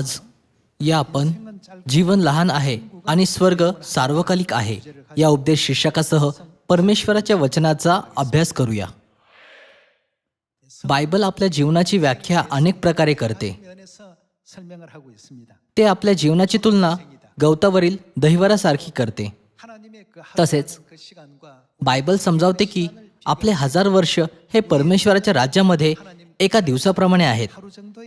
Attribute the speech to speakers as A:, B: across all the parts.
A: आज या आपण जीवन लहान आहे आणि स्वर्ग सार्वकालिक आहे या उपदेश शीर्षकासह परमेश्वराच्या वचनाचा अभ्यास करूया. बायबल आपल्या जीवनाची व्याख्या अनेक प्रकारे करते. ते आपल्या जीवनाची तुलना गवतावरील दहिवरासारखी करते. तसेच बायबल समजावते की आपले हजार वर्ष हे परमेश्वराच्या राज्यामध्ये एका दिवसाप्रमाणे आहेत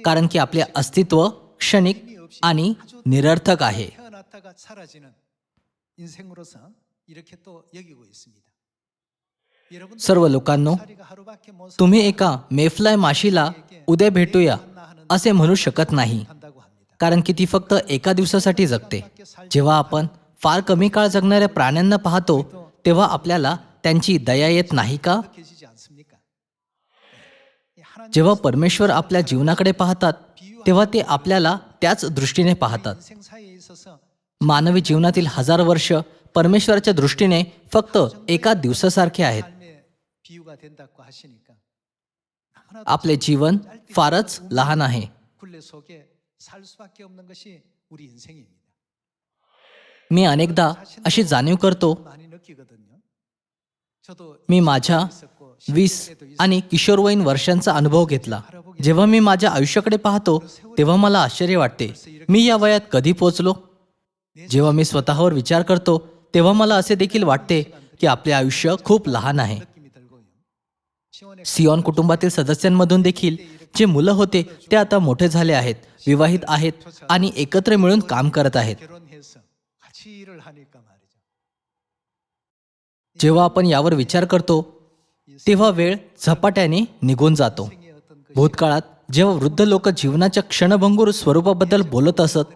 A: कारण की आपले अस्तित्व क्षणिक आणि निरर्थक आहे. सर्व लोकांनो तुम्ही एका मेफ्लाय माशीला उद्या भेटूया असे म्हणू शकत नाही. कारण की ती फक्त एका दिवसासाठी जगते. जेव्हा आपण फार कमी काळ जगणाऱ्या प्राण्यांना पाहतो तेव्हा आपल्याला त्यांची दया येत नाही का? जेव्हा परमेश्वर आपल्या जीवनाकडे पाहतात तेव्हा ते आपल्याला त्याच दृष्टीने पाहतात. मानवी जीवनातील हजार वर्ष परमेश्वराच्या दृष्टीने फक्त एका दिवसासारखे आहेत. आपले जीवन फारच लहान आहे. मी अनेकदा अशी जाणीव करतो मी माझ्या वीस आणि किशोरवयीन वर्षांचा अनुभव घेतला. जेव्हा मी माझ्या आयुष्याकडे पाहतो तेव्हा मला आश्चर्य वाटते. मी या वयात कधी पोचलो? जेव्हा मी स्वतःवर विचार करतो तेव्हा मला असे देखील वाटते की आपले आयुष्य खूप लहान आहे. सिओन कुटुंबातील सदस्यांमधून देखील जे मुलं होते ते आता मोठे झाले आहेत विवाहित आहेत आणि एकत्र मिळून काम करत आहेत. जेव्हा आपण यावर विचार करतो तेव्हा वेळ झपाट्याने निघून जातो. भूतकाळात जेव्हा वृद्ध लोक जीवनाच्या क्षणभंगूर स्वरूपाबद्दल बोलत असत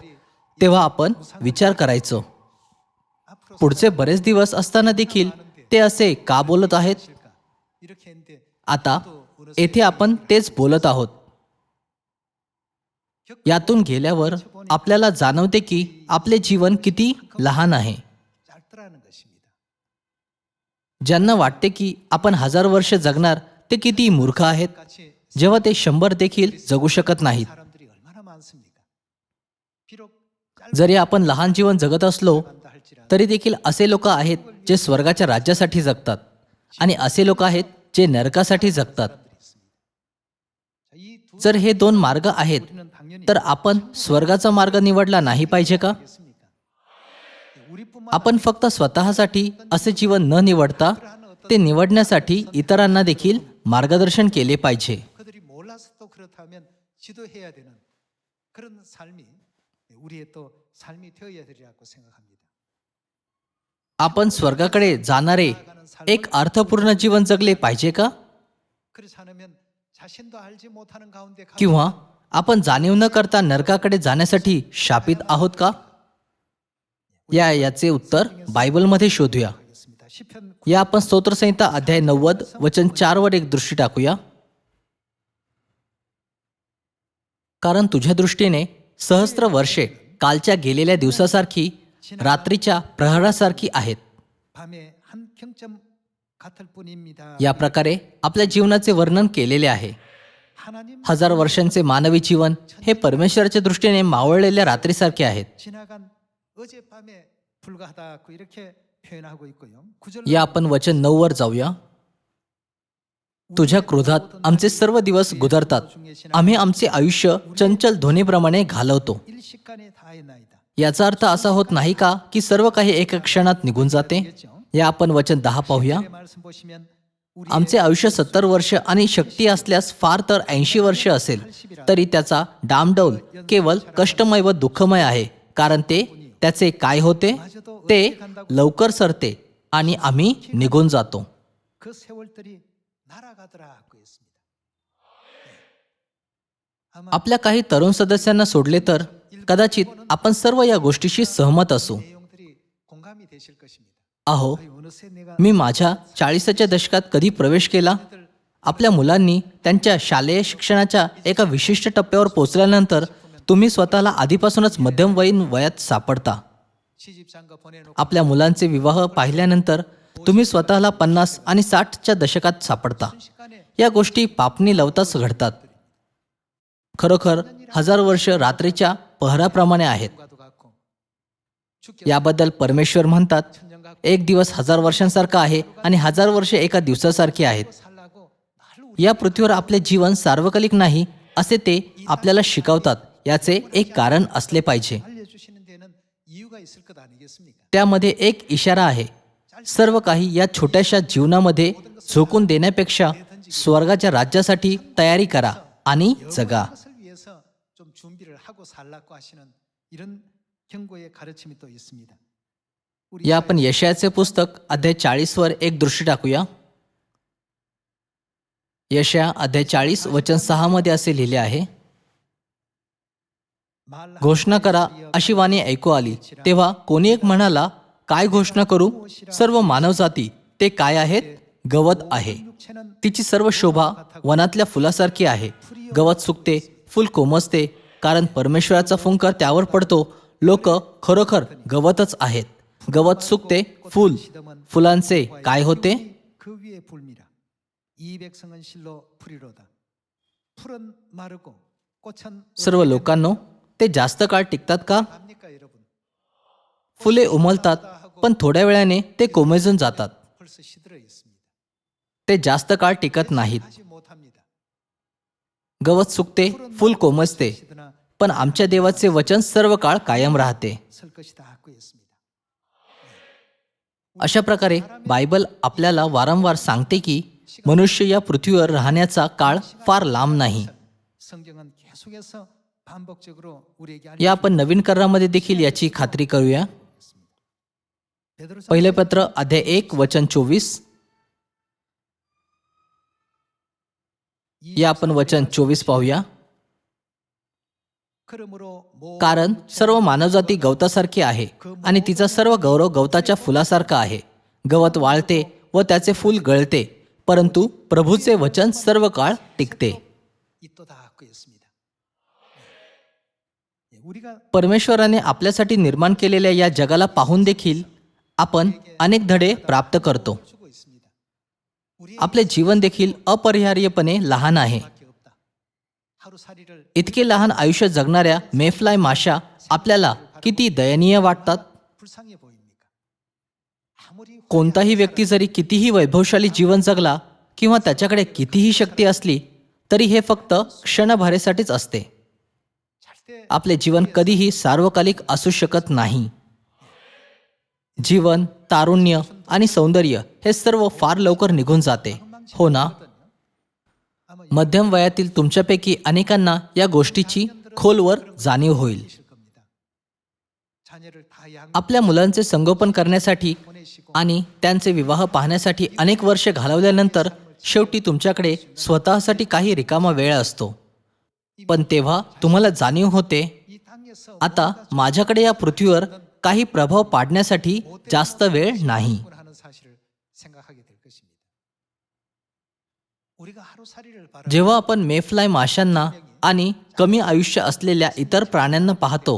A: तेव्हा आपण विचार करायचो. पुढचे बरेच दिवस असताना देखील ते असे का बोलत आहेत? आता येथे आपण तेच बोलत आहोत. यातून गेल्यावर आपल्याला जाणवते की आपले जीवन किती लहान आहे. ज्यांना वाटते की आपण हजार वर्ष जगणार ते किती मूर्ख आहेत. जेव्हा ते शंभर देखील जगू शकत नाहीत. जरी आपण लहान जीवन जगत असलो तरी देखील असे लोक आहेत जे स्वर्गाच्या राज्यासाठी जगतात आणि असे लोक आहेत जे नरकासाठी जगतात. जर हे दोन मार्ग आहेत तर आपण स्वर्गाचा मार्ग निवडला नाही पाहिजे का? आपण फक्त स्वतःसाठी असे जीवन न निवडता ते निवडण्यासाठी इतरांना देखील मार्गदर्शन केले पाहिजे. आपण स्वर्गाकडे जाणारे एक अर्थपूर्ण जीवन जगले पाहिजे का? किंवा आपण जाणीव न करता नरकाकडे जाण्यासाठी शापित आहोत का? या याचे उत्तर बायबलमध्ये शोधूया. या आपण स्तोत्रसंहिता अध्याय नव्वद वचन चारवर एक दृष्टी टाकूया. कारण तुझ्या दृष्टीने सहस्त्र वर्षे कालच्या गेलेल्या दिवसासारखी रात्रीच्या प्रहरासारखी आहेत. या प्रकारे आपल्या जीवनाचे वर्णन केलेले आहे. हजार वर्षांचे मानवी जीवन हे परमेश्वराच्या दृष्टीने मावळलेल्या रात्रीसारखे आहेत. या आपण वचन नऊ वर जाऊया तुझ्या क्रोधात आमचे सर्व दिवस गुदरतात आम्ही आमचे आयुष्य चंचल ध्वनीप्रमाणे घालवतो याचा अर्थ असा होत नाही का की सर्व काही एका क्षणात निघून जाते या आपण वचन दहा पाहूया आमचे आयुष्य सत्तर वर्ष आणि शक्ती असल्यास फार तर ऐंशी वर्ष असेल तरी त्याचा डामडौल केवळ कष्टमय व दुःखमय आहे कारण ते त्याचे काय होते? ते लवकर सरते आणि आम्ही निघून जातो. आपल्या काही तरुण सदस्यांना सोडले तर कदाचित आपण सर्व या गोष्टीशी सहमत असू. अहो मी माझ्या चाळीसाच्या दशकात कधी प्रवेश केला? आपल्या मुलांनी त्यांच्या शालेय शिक्षणाच्या एका विशिष्ट टप्प्यावर पोचल्यानंतर तुम्ही स्वतःला आधीपासूनच मध्यमवयीन वयात सापडता. आपल्या मुलांचे विवाह पाहिल्यानंतर तुम्ही स्वतःला पन्नास आणि साठच्या दशकात सापडता. या गोष्टी पापणी लवताच घडतात. खरोखर हजार वर्ष रात्रीच्या पहराप्रमाणे आहेत. याबद्दल परमेश्वर म्हणतात एक दिवस हजार वर्षांसारखा आहे आणि हजार वर्ष एका दिवसासारखी आहेत. या पृथ्वीवर आपले जीवन सार्वकालिक नाही असे ते आपल्याला शिकवतात. याचे एक कारण असले पाहिजे. त्यामध्ये एक इशारा आहे. सर्व काही या छोट्याशा जीवनामध्ये झोकून देण्यापेक्षा स्वर्गाच्या राज्यासाठी तयारी करा आणि जगा. या आपण यशयाचे पुस्तक अध्याय चाळीसवर एक दृष्टी टाकूया. यशया अध्याय चाळीस वचन सहामध्ये असे लिहिले आहे. घोषणा करा अशी वाणी ऐकू आली. तेव्हा कोणी एक म्हणाला काय घोषणा करू? सर्व मानवजाती ते काय आहेत? गवत आहे. तिची सर्व शोभा वनातल्या फुलासारखी आहे. गवत सुकते फुल कोमसते कारण परमेश्वराचा फुंकर त्यावर पडतो. लोक खरोखर गवतच आहेत. गवत सुकते फुल. फुलांचे काय होते? सर्व लोकांनो ते जास्त काळ टिकतात का? फुले उमलतात पण थोड्या वेळाने ते कोमेजून जातात. ते जास्त काळ टिकत नाहीत. गवत सुकते फुल कोमजते पण आमच्या देवाचे वचन सर्व काळ कायम राहते. अशा प्रकारे बायबल आपल्याला वारंवार सांगते की मनुष्य या पृथ्वीवर राहण्याचा काळ फार लांब नाही. या आपण नवीन करारामध्ये देखील याची खात्री करूया. पहिले पत्र अध्याय एक वचन चोवीस. या आपण वचन चोवीस पाहूया. कारण सर्व मानवजाती गवतासारखी आहे आणि तिचा सर्व गौरव गवताच्या फुलासारखा आहे. गवत वाळते व त्याचे फुल गळते परंतु प्रभूचे वचन सर्व काळ टिकते. परमेश्वराने आपल्यासाठी निर्माण केलेल्या या जगाला पाहून देखील आपण अनेक धडे प्राप्त करतो. आपले जीवन देखील अपरिहार्यपणे लहान आहे. इतके लहान आयुष्य जगणाऱ्या मेफ्लाय माशा आपल्याला किती दयनीय वाटतात? कोणताही व्यक्ती जरी कितीही वैभवशाली जीवन जगला किंवा त्याच्याकडे कितीही शक्ती असली तरी हे फक्त क्षणभरेसाठीच असते. आपले जीवन कधीही सार्वकालिक असू शकत नाही. जीवन तारुण्य आणि सौंदर्य हे सर्व फार लवकर निघून जाते. हो ना? मध्यम वयातील तुमच्यापैकी अनेकांना या गोष्टीची खोलवर जाणीव होईल. आपल्या मुलांचे संगोपन करण्यासाठी आणि त्यांचे विवाह पाहण्यासाठी अनेक वर्षे घालवल्यानंतर शेवटी तुमच्याकडे स्वतःसाठी काही रिकामा वेळ असतो. पण तेव्हा तुम्हाला जाणीव होते आता माझ्याकडे या पृथ्वीवर काही प्रभाव पाडण्यासाठी जास्त वेळ नाही. जेव्हा आपण मेफ्लाय माशांना आणि कमी आयुष्य असलेल्या इतर प्राण्यांना पाहतो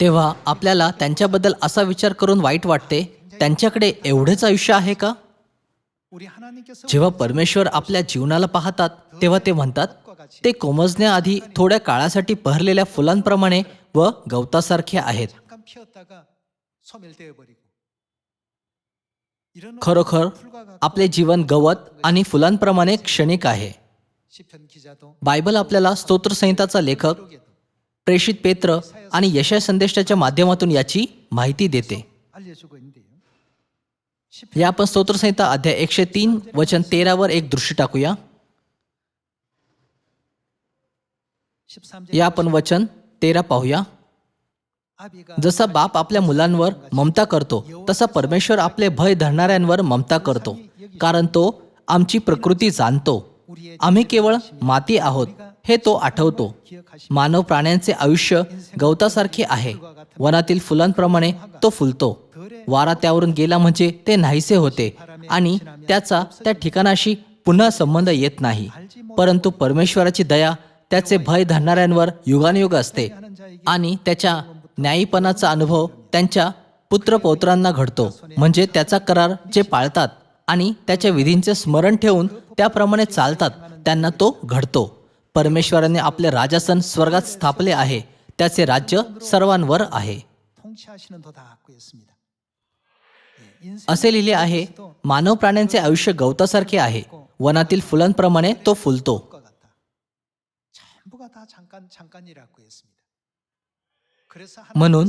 A: तेव्हा आपल्याला त्यांच्याबद्दल असा विचार करून वाईट वाटते त्यांच्याकडे एवढेच आयुष्य आहे का? जेव्हा परमेश्वर आपल्या जीवनाला पाहतात तेव्हा ते म्हणतात ते कोमजण्याआधी थोड्या काळासाठी पहरलेल्या फुलांप्रमाणे व गवतासारखे आहेत. खरोखर आपले जीवन गवत आणि फुलांप्रमाणे क्षणिक आहे. बायबल आपल्याला स्तोत्रसंहिताचा लेखक प्रेषित पेत्र आणि यशय संदेशाच्या माध्यमातून याची माहिती देते. या आपण स्तोत्रसंहिता अध्याय एकशे तीन वचन तेरावर एक दृष्टी टाकूया. या आपण वचन तेरा पाहूया. जसा बाप आपल्या मुलांवर ममता करतो तसा परमेश्वर आपले भय धरणाऱ्यांवर ममता करतो कारण तो आमची प्रकृती जाणतो. आम्ही केवळ माती आहोत हे तो आठवतो. मानव प्राण्यांचे आयुष्य गवतासारखे आहे. वनातील फुलांप्रमाणे तो फुलतो. वारा त्यावरून गेला म्हणजे ते नाहीसे होते आणि त्याचा त्या ठिकाणाशी पुन्हा संबंध येत नाही. परंतु परमेश्वराची दया त्याचे भय धरणाऱ्यांवर युगानयुग असते आणि त्याच्या न्यायीपणाचा अनुभव त्यांच्या पुत्रपौत्रांना घडतो. म्हणजे त्याचा करार जे पाळतात आणि त्याच्या विधींचे स्मरण ठेवून त्याप्रमाणे चालतात त्यांना तो घडतो. परमेश्वराने आपले राजासन स्वर्गात स्थापले आहे त्याचे राज्य सर्वांवर आहे. असे लिहिले आहे मानव प्राण्यांचे आयुष्य गवतासारखे आहे वनातील फुलांप्रमाणे तो फुलतो. म्हणून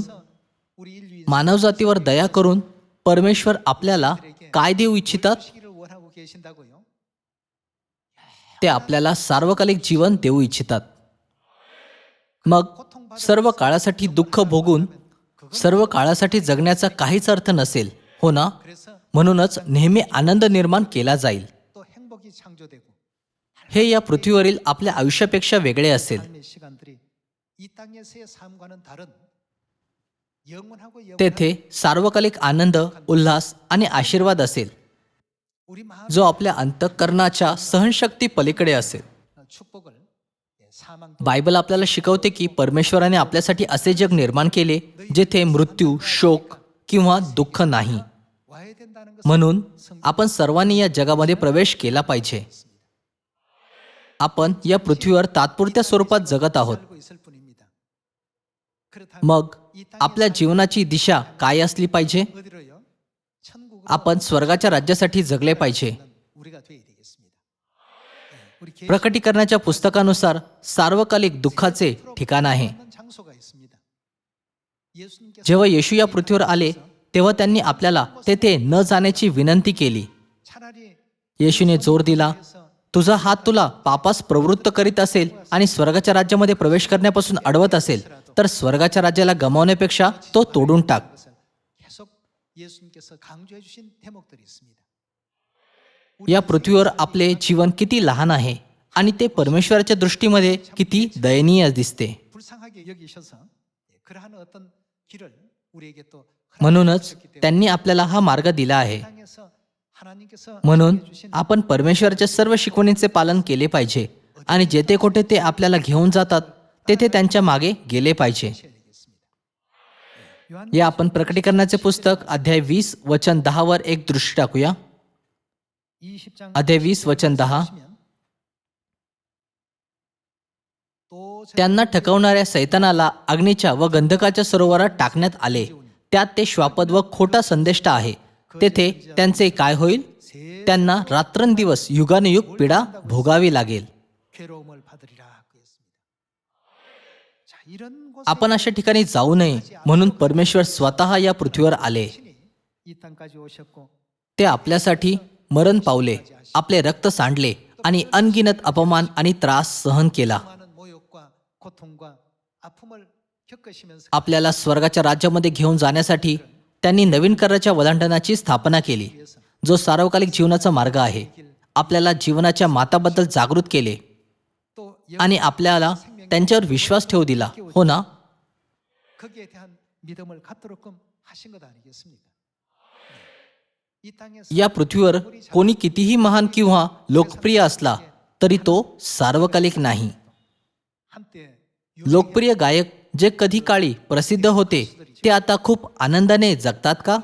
A: मानवजातीवर दया करून परमेश्वर आपल्याला काय देऊ इच्छितात. ते आपल्याला सार्वकालिक जीवन देऊ इच्छितात. मग सर्व काळासाठी दुःख भोगून सर्व काळासाठी जगण्याचा काहीच अर्थ नसेल हो ना? म्हणूनच नेहमी आनंद निर्माण केला जाईल. हे या पृथ्वीवरील आपल्या आयुष्यापेक्षा वेगळे असेल. तेथे सार्वकालिक आनंद उल्हास आणि आशीर्वाद असेल. जो आपल्या अंतःकरणाच्या सहनशक्ती पलीकडे असेल. बायबल आपल्याला शिकवते की परमेश्वराने आपल्यासाठी असे जग निर्माण केले जेथे मृत्यू शोक किंवा दुःख नाही. म्हणून आपण सर्वांनी या जगामध्ये प्रवेश केला पाहिजे. आपण या पृथ्वीवर तात्पुरत्या स्वरूपात जगत आहोत. मग आपल्या जीवनाची दिशा काय असली पाहिजे? आपण स्वर्गाच्या राज्यासाठी जगले पाहिजे. प्रकटीकरणाच्या पुस्तकानुसार सार्वकालिक दुःखाचे ठिकाण आहे. जेव्हा येशू या पृथ्वीवर आले तेव्हा त्यांनी आपल्याला तेथे न जाण्याची विनंती केली. येशूने जोर दिला तुझा हात तुला पापास प्रवृत्त करीत असेल आणि स्वर्गाच्या राज्यामध्ये प्रवेश करण्यापासून अडवत असेल तर स्वर्गाच्या राज्याला गमावण्यापेक्षा तो तोडून टाक. या पृथ्वीवर आपले जीवन किती लहान आहे आणि ते परमेश्वराच्या दृष्टीमध्ये किती दयनीय दिसते. म्हणूनच त्यांनी आपल्याला हा मार्ग दिला आहे. म्हणून आपण परमेश्वराच्या सर्व शिकवणीचे पालन केले पाहिजे. आणि जेथे कोठे ते आपल्याला घेऊन जातात तेथे त्यांच्या मागे गेले पाहिजे. या आपण प्रकटीकरणाचे पुस्तक अध्याय वीस वचन दहा वर एक दृष्टी टाकूया. अध्याय वीस वचन दहा. त्यांना ठकवणाऱ्या सैतानाला अग्नीच्या व गंधकाच्या सरोवरात टाकण्यात आले. त्यात ते श्वापद व खोटा संदेष्टा आहे. तेथे त्यांचे काय होईल? त्यांना रात्रंदिवस युगानुयुग पीडा भोगावी लागेल. आपण अशा ठिकाणी जाऊ नये म्हणून परमेश्वर स्वतः या पृथ्वीवर आले. ते आपल्यासाठी मरण पावले आपले रक्त सांडले आणि अनगिनत अपमान आणि त्रास सहन केला. आपल्याला स्वर्गाच्या राज्यामध्ये घेऊन जाण्यासाठी त्यांनी नवीन कराच्या वदांडनाची स्थापना केली जो सार्वकालिक जीवनाचा मार्ग आहे. आपल्याला जीवनाच्या माताबद्दल जागृत केले आणि आपल्याला त्यांच्यावर विश्वास ठेवू दिला. हो ना? या पृथ्वीवर कोणी कितीही महान किंवा लोकप्रिय असला तरी तो सार्वकालिक नाही. लोकप्रिय गायक जे कधी काळी प्रसिद्ध होते ते आता खूप आनंदाने जगतात का?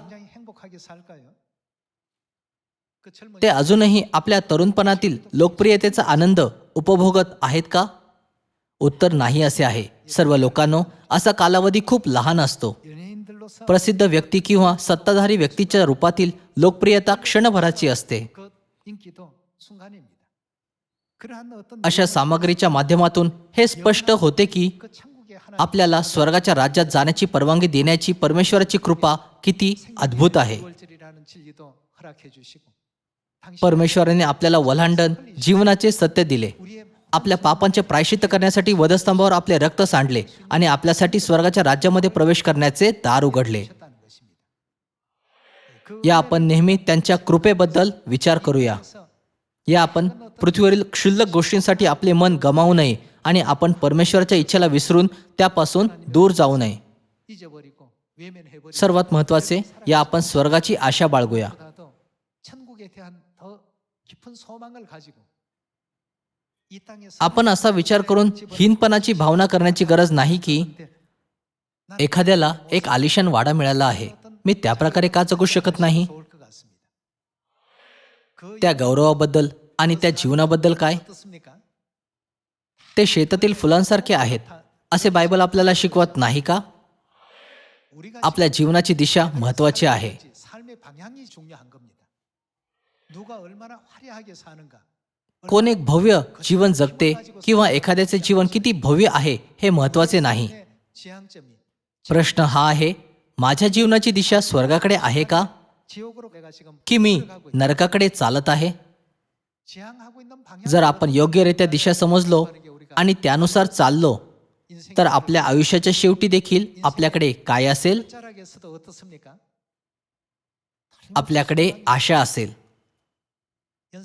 A: ते अजूनही आपल्या तरुणपणातील लोकप्रियतेचा आनंद उपभोगत आहेत का? उत्तर नाही असे आहे. सर्व लोकांनो असा कालावधी खूप लहान असतो. प्रसिद्ध व्यक्ती किंवा सत्ताधारी व्यक्तीच्या रूपातील लोकप्रियता क्षणभराची असते. अशा सामग्रीच्या माध्यमातून हे स्पष्ट होते की आपल्याला स्वर्गाच्या राज्यात जाण्याची परवानगी देण्याची परमेश्वराची कृपा किती अद्भुत आहे. परमेश्वराने आपल्याला वलांडन जीवनाचे सत्य दिले. आपल्या पापांचे प्रायशित करण्यासाठी वधस्तंभावर आपले रक्त सांडले आणि आपल्यासाठी स्वर्गाच्या राज्यामध्ये प्रवेश करण्याचे दार उघडले. या आपण नेहमी त्यांच्या कृपेबद्दल विचार करूया. या आपण पृथ्वीवरील क्षुल्लक गोष्टींसाठी आपले मन गमावू नये. आणि आपण परमेश्वराच्या इच्छेला विसरून त्यापासून दूर जाऊ नये. सर्वात महत्त्वाचे या आपण स्वर्गाची आशा बाळगूया. आपण असा विचार करून हीनपणाची भावना करण्याची गरज नाही की एखाद्याला एक आलिशान वाडा मिळाला आहे. मी त्या प्रकारे का जगू शकत नाही? त्या गौरवाबद्दल आणि त्या जीवनाबद्दल काय? ते शेतातील फुलांसारखे आहेत. असे बायबल आपल्याला शिकवत नाही का? आपल्या जीवनाची दिशा महत्वाची आहे. कोण एक भव्य जीवन जगते किंवा एखाद्याचे जीवन किती भव्य आहे हे महत्त्वाचे नाही. प्रश्न हा आहे माझ्या जीवनाची दिशा स्वर्गाकडे आहे का? की मी नरकाकडे चालत आहे? जर आपण योग्यरित्या दिशा समजलो आणि त्यानुसार चाललो तर आपल्या आयुष्याच्या शेवटी देखील आपल्याकडे काय असेल? आपल्याकडे आशा असेल.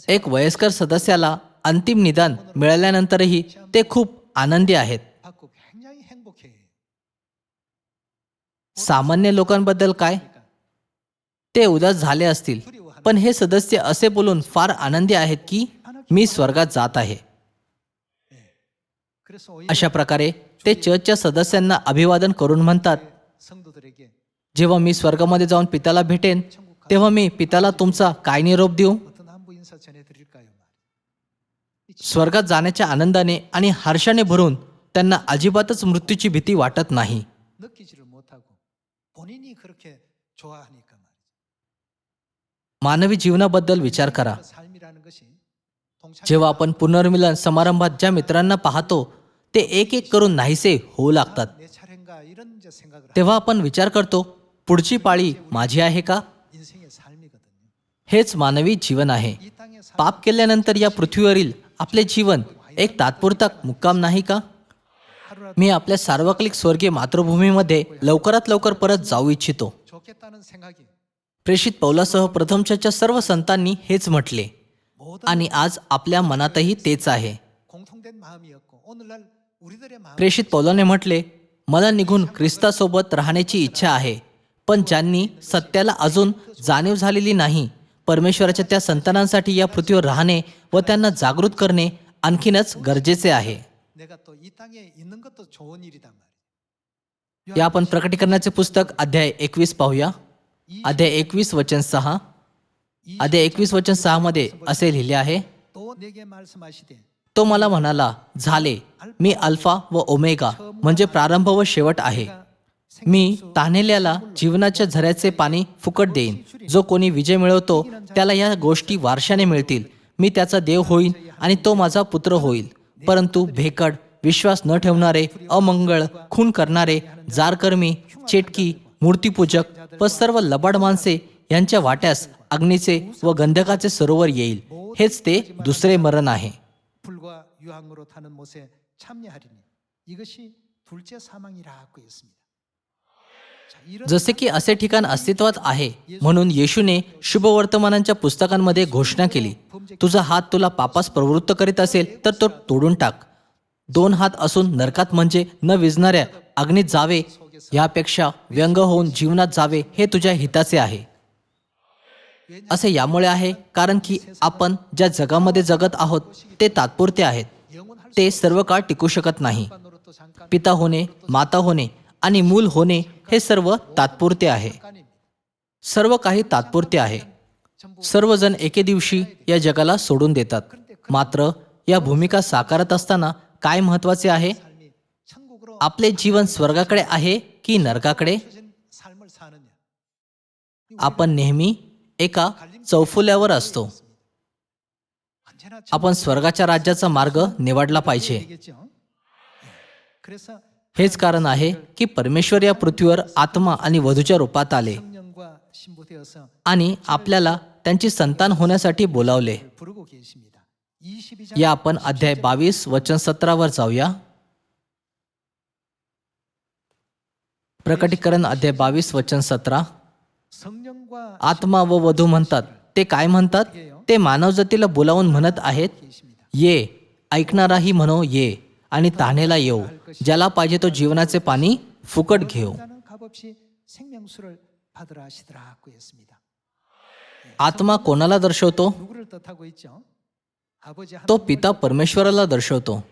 A: एक वयस्कर सदस्याला अंतिम निदान मिळाल्यानंतरही ते खूप आनंदी आहेत. सामान्य लोकांबद्दल काय? ते उदास झाले असतील पण हे सदस्य असे बोलून फार आनंदी आहेत की मी स्वर्गात जात आहे. अशा प्रकारे ते चर्चच्या सदस्यांना अभिवादन करून म्हणतात जेव्हा मी स्वर्गामध्ये जाऊन पिताला भेटेन तेव्हा मी पिताला तुमचा काय निरोप देऊ? स्वर्गात जाण्याच्या आनंदाने आणि हर्षाने भरून त्यांना अजिबातच मृत्यूची भीती वाटत नाही. मानवी जीवनाबद्दल विचार करा. जेव्हा आपण पुनर्मिलन समारंभात ज्या मित्रांना पाहतो ते एक एक करून नाहीसे होऊ लागतात. तेव्हा आपण विचार करतो पुढची पाळी माझी आहे का? हेच मानवी जीवन आहे. पाप केल्यानंतर या पृथ्वीवरील आपले जीवन एक तात्पुरता मुक्काम नाही का? मी आपल्या सार्वकालिक स्वर्गीय मातृभूमीमध्ये लवकरात लवकर परत जाऊ इच्छितो. प्रेषित पौलासह प्रथमच्या सर्व संतांनी हेच म्हटले. आणि आज आपल्या मनातही तेच आहे. प्रेषित पौलाने म्हटले मला निघून ख्रिस्तासोबत राहण्याची इच्छा आहे पण ज्यांनी सत्याला अजून जाणीव झालेली नाही परमेश्वराच्या त्या संतानांसाठी या पृथ्वीवर राहणे व त्यांना जागृत करणे आणखीनच गरजेचे आहे. या आपण प्रकटीकरणाचे पुस्तक अध्याय एकवीस पाहूया. अध्याय एकवीस वचन सहा. अध्याय एकवीस वचन सहा मध्ये असे लिहिले आहे. तो मला म्हणाला झाले. मी अल्फा व ओमेगा म्हणजे प्रारंभ व शेवट आहे. मी तान्हेल्याला जीवनाच्या झऱ्याचे पाणी फुकट देईन. जो कोणी विजय मिळवतो त्याला या गोष्टी वारशाने मिळतील. मी त्याचा देव होईन आणि तो माझा पुत्र होईल. परंतु भेकड विश्वास न ठेवणारे अमंगळ खून करणारे जारकर्मी चेटकी मूर्तीपूजक व सर्व लबाड माणसे यांच्या वाट्यास अग्नीचे व गंधकाचे सरोवर येईल. हेच ते दुसरे मरण आहे.
B: 유황으로 타는 못에 참여하리니 이것이 둘째 사망이라고 했습니다. 자, 이런
A: जसे की असे ठिकाण अस्तित्वात आहे म्हणून येशूने शुभवर्तमानांच्या पुस्तकांमध्ये घोषणा केली तुझा हात तुला पापास प्रवृत्त करीत असेल तर तो तोडून टाक दोन हात असून नरकात म्हणजे न विजणाऱ्या अग्नीत जावे यापेक्षा व्यंग होऊन जीवनात जावे हे तुझ्या हिताचे आहे असे यामुळे आहे कारण की आपण ज्या जगामध्ये जगत आहोत ते तात्पुरते आहेत. ते सर्व काळ टिकू शकत नाही. पिता होणे माता होणे आणि मूल होणे हे सर्व तात्पुरते आहे. सर्व काही तात्पुरते आहे. सर्वजण एके दिवशी या जगाला सोडून देतात. मात्र या भूमिका साकारत असताना काय महत्त्वाचे आहे? आपले जीवन स्वर्गाकडे आहे की नरकाकडे? आपण नेहमी एका चौफुल्यावर असतो. आपण स्वर्गाच्या राज्याचा मार्ग निवडला पाहिजे. हेच कारण आहे की परमेश्वर या पृथ्वीवर आत्मा आणि वधूच्या रूपात आले आणि आपल्याला त्यांची संतान होण्यासाठी बोलावले. या आपण अध्याय बावीस वचन सत्रावर जाऊया. प्रकटीकरण अध्याय बावीस वचन सतरा. आत्मा व वधू म्हणतात. ते काय म्हणतात? ते मानवजातीला बोलावून म्हणत आहेत ये ऐकणाराही म्हणो ये आणि तान्हेला येऊ ज्याला पाहिजे तो जीवनाचे पाणी फुकट घेऊ आत्मा कोणाला दर्शवतो? तो पिता परमेश्वराला दर्शवतो.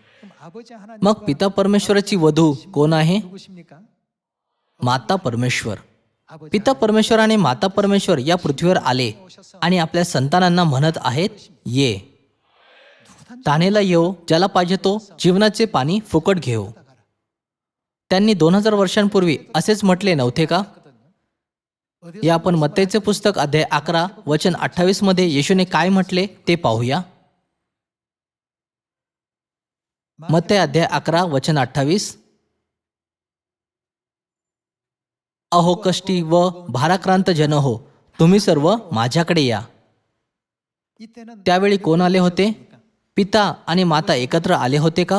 A: मग पिता परमेश्वराची वधू कोण आहे? माता परमेश्वर. पिता परमेश्वर आणि माता परमेश्वर या पृथ्वीवर आले आणि आपल्या संतानांना म्हणत आहेत ये. तानेला येऊ ज्याला पाहिजे तो जीवनाचे पाणी फुकट घेऊ. त्यांनी दोन हजार वर्षांपूर्वी असेच म्हटले नव्हते का? या आपण मत्तेचे पुस्तक अध्याय अकरा वचन अठ्ठावीसमध्ये येशूने काय म्हटले ते पाहूया. मत्ते अध्याय अकरा वचन अठ्ठावीस. अहो कष्टी व भाराक्रांत जन हो तुम्ही सर्व माझ्याकडे या. त्यावेळी कोण आले होते? पिता आणि माता एकत्र आले होते का?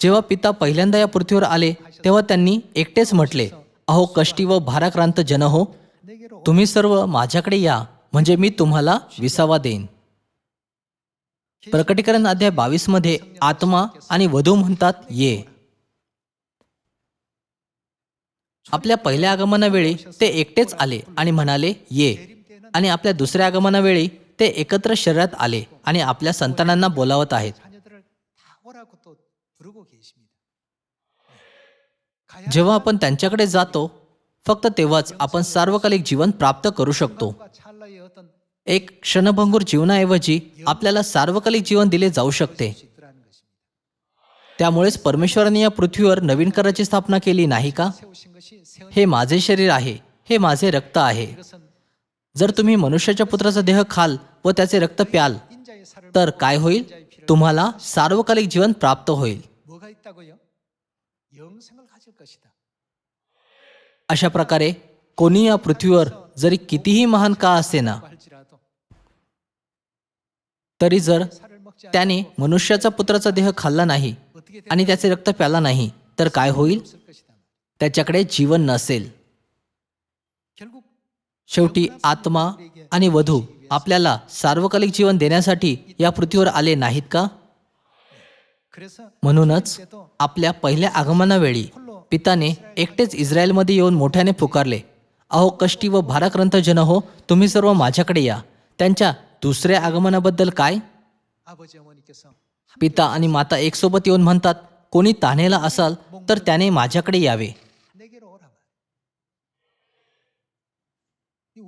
A: जेव्हा पिता पहिल्यांदा या पृथ्वीवर आले तेव्हा त्यांनी एकटेच म्हटले अहो कष्टी व भाराक्रांत जन हो तुम्ही सर्व माझ्याकडे या म्हणजे मी तुम्हाला विसावा देईन. प्रकटीकरण अध्याय बावीसमध्ये आत्मा आणि वधू म्हणतात ये. आपल्या पहिल्या आगमनावेळी ते एकटेच आले आणि म्हणाले ये. आणि आपल्या दुसऱ्या आगमनावेळी ते एकत्र शरीरात आले आणि आपल्या संतानांना बोलावत आहेत. जेव्हा आपण त्यांच्याकडे जातो फक्त तेव्हाच आपण सार्वकालिक जीवन प्राप्त करू शकतो. एक क्षणभंगूर जीवनाऐवजी आपल्याला सार्वकालिक जीवन दिले जाऊ शकते. त्यामुळेच परमेश्वराने या पृथ्वीवर नवीन कराची स्थापना केली नाही का? हे माझे शरीर आहे हे माझे रक्त आहे. जर तुम्ही मनुष्याच्या पुत्राचा देह खाल व त्याचे रक्त प्याल तर काय होईल? तुम्हाला सार्वकालिक जीवन प्राप्त होईल. अशा प्रकारे कोणी या पृथ्वीवर जरी कितीही महान का
B: असते ना
A: तरी जर त्याने मनुष्याचा पुत्राचा देह खाल्ला नाही आणि त्याचे रक्त प्याला नाही तर काय होईल? त्याच्याकडे जीवन नसेल. शेवटी आत्मा आणि वधू आपल्याला सार्वकालिक जीवन देण्यासाठी या पृथ्वीवर आले नाहीत का? म्हणूनच आपल्या पहिल्या आगमनावेळी पिताने एकटेच इस्रायलमध्ये येऊन मोठ्याने पुकारले अहो कष्टी व भाराक्रंत जन हो तुम्ही सर्व माझ्याकडे या. त्यांच्या दुसऱ्या आगमनाबद्दल काय? पिता आणि माता एकसोबत येऊन म्हणतात कोणी तान्हेला असाल तर त्याने माझ्याकडे यावे.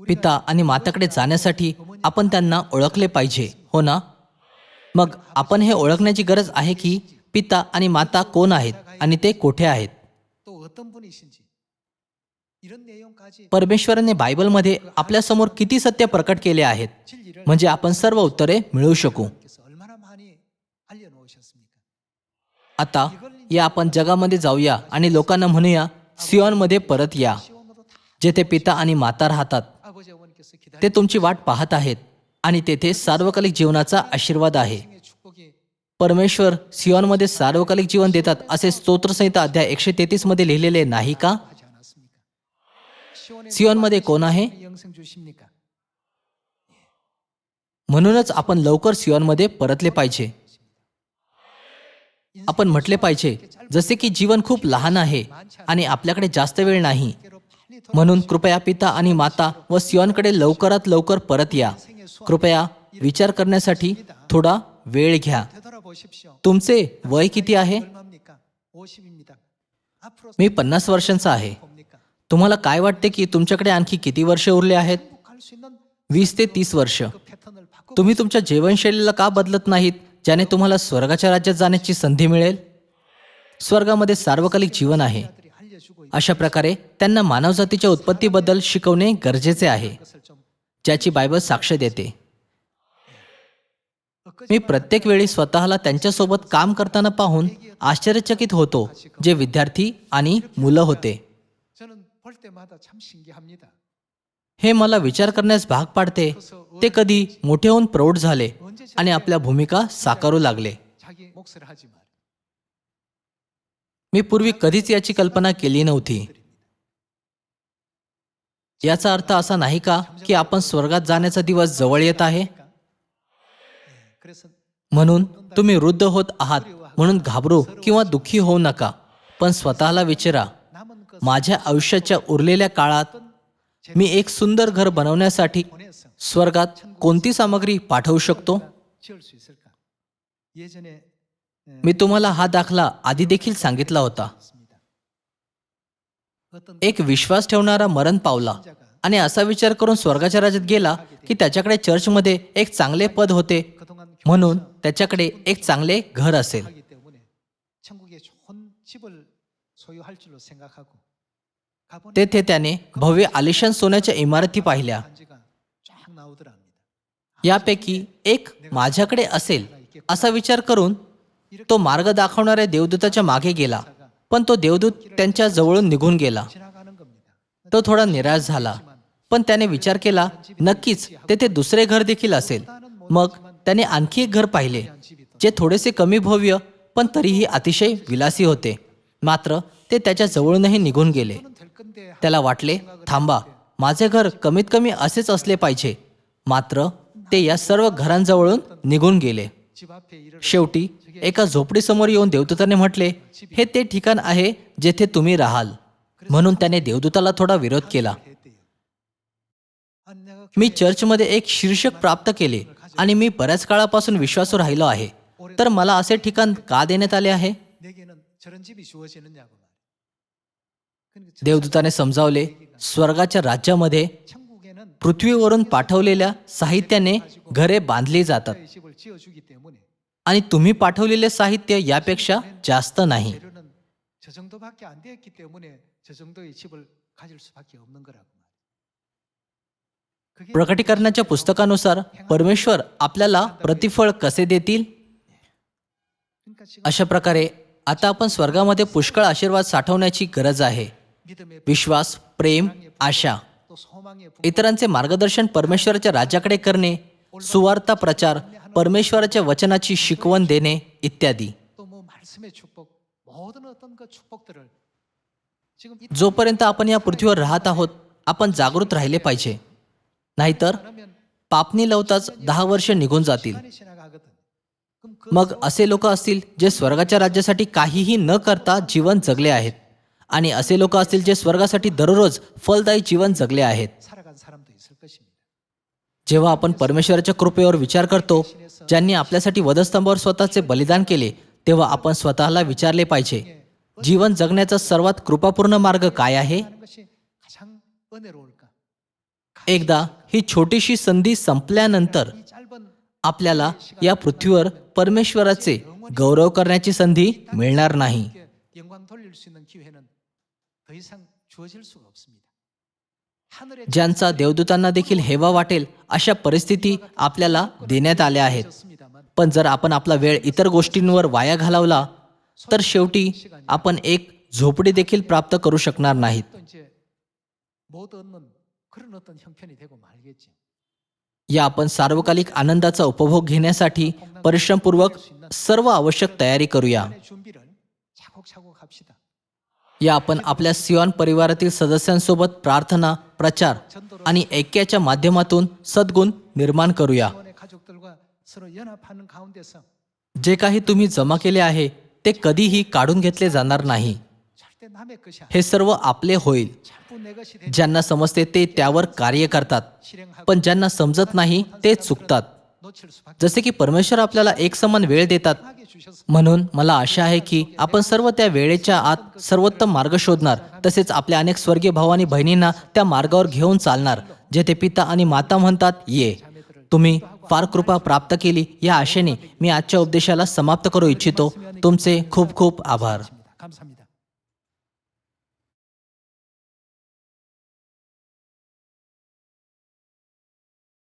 A: पिता आणि माताकडे जाण्यासाठी आपण त्यांना ओळखले पाहिजे हो ना? मग आपण हे ओळखण्याची गरज आहे की पिता आणि माता कोण आहेत आणि ते कोठे आहेत? परमेश्वराने बायबलमध्ये आपल्यासमोर किती सत्य प्रकट केले आहेत? म्हणजे आपण सर्व उत्तरे मिळवू शकू. आता या आपण जगामध्ये जाऊया आणि लोकांना म्हणूया सिओनमध्ये परत या जेथे पिता आणि माता राहतात. ते तुमची वाट पाहत आहेत आणि तेथे सार्वकालिक जीवनाचा आशीर्वाद आहे. परमेश्वर सिओनमध्ये सार्वकालिक जीवन देतात असे स्तोत्रसंहिता अध्याय एकशे तेहतीसमध्ये लिहिलेले नाही का? सिओनमध्ये कोण आहे? म्हणूनच आपण लवकर सिओनमध्ये परतले पाहिजे. आपण म्हटले पाहिजे जसे की जीवन खूप लहान आहे आणि आपल्याकडे जास्त वेळ नाही. म्हणून कृपया पिता आणि माता व सिओनकडे लवकरात लवकर परत या. कृपया विचार करण्यासाठी थोडा वेळ घ्या. तुमचे वय किती आहे? मी पन्नास वर्षांचा आहे. तुम्हाला काय वाटते की तुमच्याकडे आणखी किती वर्ष उरले आहेत? वीस ते तीस वर्ष. तुम्ही तुमच्या जीवनशैलीला का बदलत नाहीत? ज्याने तुम्हाला स्वर्गाच्या राज्यात जाण्याची संधी मिळेल? स्वर्गामध्ये सार्वकालिक जीवन आहे. अशा प्रकारे त्यांना मानवजातीच्या उत्पत्तीबद्दल शिकवणे गरजेचे आहे ज्याची बायबल साक्ष देते. मी प्रत्येक वेळी स्वतःला त्यांच्यासोबत काम करताना पाहून आश्चर्यचकित होतो जे विद्यार्थी आणि मुलं होते. हे मला विचार करण्यास भाग पाडते. ते कधी मोठे होऊन प्रौढ झाले. आणि आपल्या भूमिका साकारू लागले. मी पूर्वी कधीच याची कल्पना केली नव्हती. याचा अर्थ असा नाही का की आपण स्वर्गात जाण्याचा दिवस जवळ येत आहे? म्हणून तुम्ही वृद्ध होत आहात म्हणून घाबरू किंवा दुःखी होऊ नका पण स्वतःला विचारा. माझ्या आयुष्याच्या उरलेल्या काळात मी एक सुंदर घर बनवण्यासाठी स्वर्गात कोणती सामग्री पाठवू शकतो? मी तुम्हाला हा दाखला आधी देखील सांगितला होता. एक विश्वास ठेवणारा मरण पावला. आणि असा विचार करून स्वर्गाच्या राज्यात गेला की त्याच्याकडे चर्चमध्ये एक चांगले पद होते. म्हणून त्याच्याकडे एक चांगले घर असेल. तेथे त्याने भव्य आलिशान सोन्याच्या इमारती पाहिल्या. यापैकी एक माझ्याकडे असेल असा विचार करून तो मार्ग दाखवणाऱ्या देवदूताच्या मागे गेला. पण तो देवदूत त्यांच्या जवळून निघून गेला. तो थोडा निराश झाला. पण त्याने विचार केला नक्कीच तेथे दुसरे घर देखील असेल. मग त्याने आणखी एक घर पाहिले जे थोडेसे कमी भव्य पण तरीही अतिशय विलासी होते. मात्र ते त्याच्या जवळूनही निघून गेले. त्याला वाटले थांबा माझे घर कमीत कमी असेच असले पाहिजे. मात्र ते या सर्व घरांजवळून निघून गेले. शेवटी एका झोपडीसमोर येऊन देवदूताने म्हटले हे ते ठिकाण आहे जेथे तुम्ही राहाल. म्हणून त्याने देवदूताला थोडा विरोध केला. मी चर्चमध्ये एक शीर्षक प्राप्त केले आणि मी बऱ्याच काळापासून विश्वासू राहिलो आहे. तर मला असे ठिकाण का देण्यात आले आहे? देवदूताने समजावले स्वर्गाच्या राज्यामध्ये पृथ्वीवरून पाठवलेल्या साहित्याने घरे बांधली जातात. आणि तुम्ही पाठवलेले साहित्य यापेक्षा जास्त नाही. प्रकटीकरणाच्या पुस्तकानुसार परमेश्वर आपल्याला प्रतिफळ कसे देतील? अशा प्रकारे आता आपण स्वर्गामध्ये पुष्कळ आशीर्वाद साठवण्याची गरज आहे. विश्वास प्रेम आशा. इतरांचे मार्गदर्शन परमेश्वराच्या राज्याकडे करणे सुवार्ता प्रचार परमेश्वराच्या वचनाची शिकवण देणे इत्यादी. जोपर्यंत आपण या पृथ्वीवर राहत आहोत आपण जागृत राहिले पाहिजे. नाहीतर पापणी लवताच दहा वर्ष निघून जातील. मग असे लोक असतील जे स्वर्गाच्या राज्यासाठी काहीही न करता जीवन जगले आहेत. आणि असे लोक असतील जे स्वर्गासाठी दररोज फलदायी जीवन जगले आहेत. जेव्हा आपण परमेश्वराच्या कृपेवर विचार करतो ज्यांनी आपल्यासाठी वधस्तंभावर स्वतःचे बलिदान केले तेव्हा आपण स्वतःला विचारले पाहिजे जीवन जगण्याचा सर्वात कृपापूर्ण मार्ग काय आहे? एकदा ही छोटीशी संधी संपल्यानंतर आपल्याला या पृथ्वीवर परमेश्वराचे गौरव करण्याची संधी मिळणार नाही. ज्यांचा देवदूतांना देखील हेवा वाटेल अशा परिस्थिती आपल्याला देण्यात आल्या आहेत. पण जर आपण आपला वेळ इतर गोष्टींवर वाया घालवला तर शेवटी आपण एक झोपडी देखील प्राप्त करू शकणार नाहीत. या आपण सार्वकालिक आनंदाचा उपभोग घेण्यासाठी परिश्रमपूर्वक सर्व आवश्यक तयारी करूया. या आपण आपल्या सिवान परिवारातील सदस्यांसोबत प्रार्थना प्रचार आणि ऐक्याच्या माध्यमातून सद्गुण निर्माण करूया. जे काही तुम्ही जमा केले आहे ते कधीही काढून घेतले जाणार नाही. हे सर्व आपले होईल. ज्यांना समजते ते त्यावर कार्य करतात पण ज्यांना समजत नाही ते चुकतात. जसे की परमेश्वर आपल्याला एक समान वेळ देतात. म्हणून मला आशा आहे की आपण सर्व त्या वेळेच्या आत सर्वोत्तम मार्ग शोधणार तसेच आपल्या अनेक स्वर्गीय भाऊ आणि बहिणींना त्या मार्गावर घेऊन चालणार जेथे पिता आणि माता म्हणतात ये. तुम्ही फार कृपा प्राप्त केली या आशेने मी आजच्या उपदेशाला समाप्त करू इच्छितो. तुमचे खूप खूप आभार.